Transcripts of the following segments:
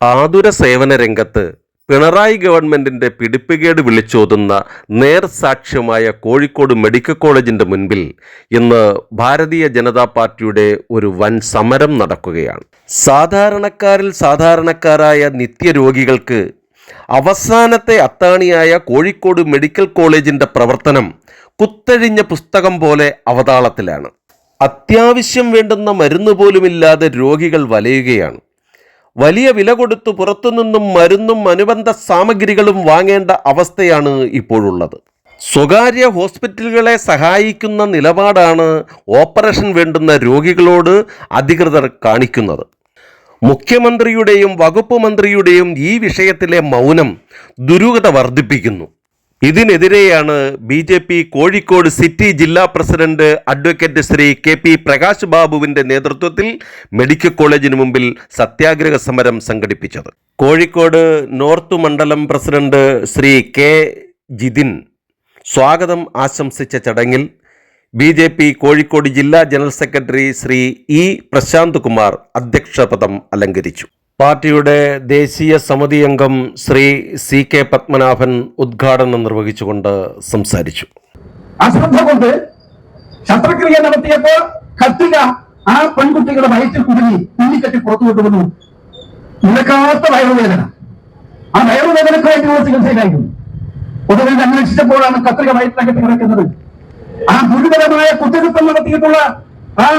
ആതുര സേവന രംഗത്ത് പിണറായി ഗവൺമെന്റിന്റെ പിടിപ്പുകേട് വിളിച്ചോതുന്ന നേർസാക്ഷ്യമായ കോഴിക്കോട് മെഡിക്കൽ കോളേജിന്റെ മുൻപിൽ ഇന്ന് ഭാരതീയ ജനതാ പാർട്ടിയുടെ ഒരു വൻ സമരം നടക്കുകയാണ്. സാധാരണക്കാരിൽ സാധാരണക്കാരായ നിത്യരോഗികൾക്ക് അവസാനത്തെ അത്താണിയായ കോഴിക്കോട് മെഡിക്കൽ കോളേജിന്റെ പ്രവർത്തനം കുത്തഴിഞ്ഞ പുസ്തകം പോലെ അവതാളത്തിലാണ്. അത്യാവശ്യം വേണ്ടുന്ന മരുന്ന് പോലുമില്ലാതെ രോഗികൾ വലയുകയാണ്. വലിയ വില കൊടുത്തു പുറത്തുനിന്നും മരുന്നും അനുബന്ധ സാമഗ്രികളും വാങ്ങേണ്ട അവസ്ഥയാണ് ഇപ്പോഴുള്ളത്. സ്വകാര്യ ഹോസ്പിറ്റലുകളെ സഹായിക്കുന്ന നിലപാടാണ് ഓപ്പറേഷൻ വേണ്ടുന്ന രോഗികളോട് അധികൃതർ കാണിക്കുന്നത്. മുഖ്യമന്ത്രിയുടെയും വകുപ്പ് മന്ത്രിയുടെയും ഈ വിഷയത്തിലെ മൗനം ദുരൂഹത വർദ്ധിപ്പിക്കുന്നു. ഇതിനെതിരെയാണ് B J P Kozhikode city ജില്ലാ president advocate Shri K P Prakash ബാബുവിന്റെ നേതൃത്വത്തിൽ മെഡിക്കൽ കോളേജിന് മുമ്പിൽ സത്യാഗ്രഹ സമരം സംഘടിപ്പിച്ചത്. കോഴിക്കോട് നോർത്ത് മണ്ഡലം പ്രസിഡന്റ് ശ്രീ കെ ജിതിൻ സ്വാഗതം ആശംസിച്ച ചടങ്ങിൽ ബി ജെ പി കോഴിക്കോട് ജില്ലാ general secretary Shri E Prashanth Kumar അധ്യക്ഷപദം അലങ്കരിച്ചു. പാർട്ടിയുടെ ദേശീയ സമിതി അംഗം ശ്രീ സി കെ പത്മനാഭൻ ഉദ്ഘാടനം നിർവഹിച്ചുകൊണ്ട് സംസാരിച്ചു. അശ്രദ്ധ കൊണ്ട് ശസ്ത്രക്രിയ നടത്തിയപ്പോൾ കത്തിക ആ പെൺകുട്ടികളുടെ വയറ്റിൽ കുടുങ്ങി തുന്നിക്കെട്ടി പുറത്തു കൊണ്ടുവന്നു. നിലക്കാത്ത വയറുവേദന. ആ വയറുവേദനക്ക് വേണ്ടിയുള്ള ചികിത്സയിലായിരുന്നു. ഒടുവിൽ അന്വേഷിച്ചപ്പോഴാണ് കത്രിക വയറ്റിലകത്ത് കിടക്കുന്നത് ആ ഗുരുതരമായ കുറ്റകൃത്യം നടത്തിയിട്ടുള്ള ആ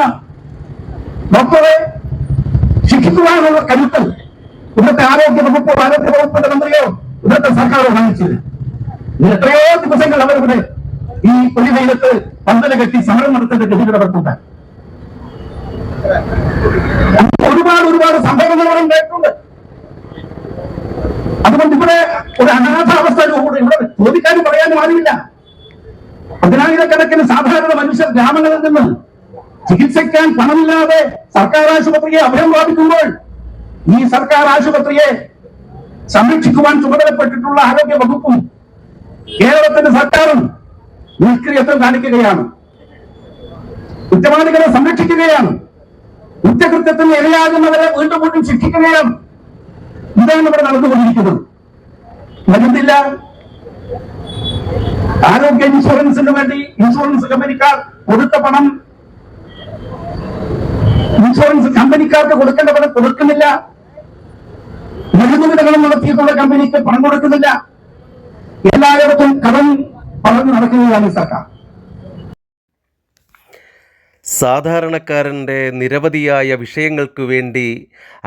ഡോക്ടറെ ശിക്ഷിക്കുവാനുള്ള കരുത്തൽ. ഇന്നത്തെ ആരോഗ്യ വകുപ്പോ ആരോഗ്യ വകുപ്പിന്റെ മന്ത്രിയോ ഇന്നത്തെ സർക്കാരോ കാണിച്ചില്ല. ഇന്ന് എത്രയോ ദിവസങ്ങൾ അവരിവിടെ ഈ പൊലിവയിലത്ത് പന്തല കെട്ടി സമരം നടത്തേണ്ട ഗതികളവർക്കുണ്ട് ഒരുപാട് ഒരുപാട് സംഭവങ്ങൾ ഉണ്ടായിട്ടുണ്ട് അതുകൊണ്ട് ഇവിടെ ഒരു അനാഥാവസ്ഥ രൂപപ്പെടും ഇവിടെ ചോദിക്കാനും പറയാനും ആരുമില്ല. പതിനായിരക്കണക്കിന് സാധാരണ മനുഷ്യർ ഗ്രാമങ്ങളിൽ നിന്ന് ചികിത്സിക്കാൻ പണമില്ലാതെ സർക്കാർ ആശുപത്രിയെ അഭയം പ്രാപിക്കുമ്പോൾ ഈ സർക്കാർ ആശുപത്രിയെ സംരക്ഷിക്കുവാൻ ചുമതലപ്പെട്ടിട്ടുള്ള ആരോഗ്യ വകുപ്പും കേരളത്തിന്റെ സർക്കാരും നിഷ്ക്രിയത്വം കാണിക്കുകയാണ്. കുറ്റവാളികളെ സംരക്ഷിക്കുകയാണ്. കുറ്റകൃത്യത്തിന് ഇരയാകുന്നവരെ വീണ്ടും വീണ്ടും ശിക്ഷിക്കുകയാണ്. ഇതാണ് ഇവിടെ നടന്നുകൊണ്ടിരിക്കുന്നത്. വരുന്നില്ല. ആരോഗ്യ ഇൻഷുറൻസിന് വേണ്ടി ഇൻഷുറൻസ് കമ്പനിക്കാർ കൊടുത്ത പണം ഇൻഷുറൻസ് കമ്പനിക്കാർക്ക് കൊടുക്കേണ്ട പണം കൊടുക്കുന്നില്ല. വിതരണം നടത്തിയിട്ടുള്ള കമ്പനിക്ക് പണം കൊടുക്കുന്നില്ല. എല്ലായിടത്തും കടം പറഞ്ഞു നടക്കുകയാണ് സർക്കാർ. സാധാരണക്കാരന്റെ നിരവധിയായ വിഷയങ്ങൾക്ക് വേണ്ടി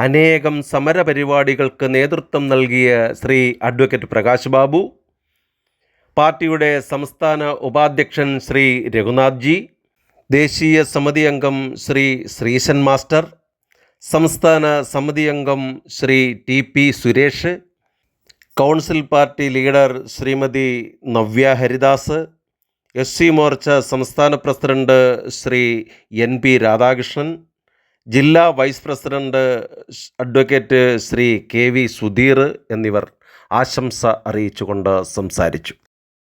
അനേകം സമരപരിപാടികൾക്ക് നേതൃത്വം നൽകിയ ശ്രീ അഡ്വക്കേറ്റ് പ്രകാശ് ബാബു പാർട്ടിയുടെ സംസ്ഥാന ഉപാധ്യക്ഷൻ ശ്രീ രഘുനാഥ് ജി ദേശീയ സമിതി അംഗം ശ്രീ ശ്രീശൻ മാസ്റ്റർ സംസ്ഥാന സമിതി അംഗം Shri T P Suresh council party leader Shrimati Navya Haridas S C Morcha സംസ്ഥാന president Shri N P Radhakrishnan ജില്ലാ vice president advocate Shri K V Sudheer എന്നിവർ ആശംസ അറിയിച്ചുകൊണ്ട് സംസാരിച്ചു.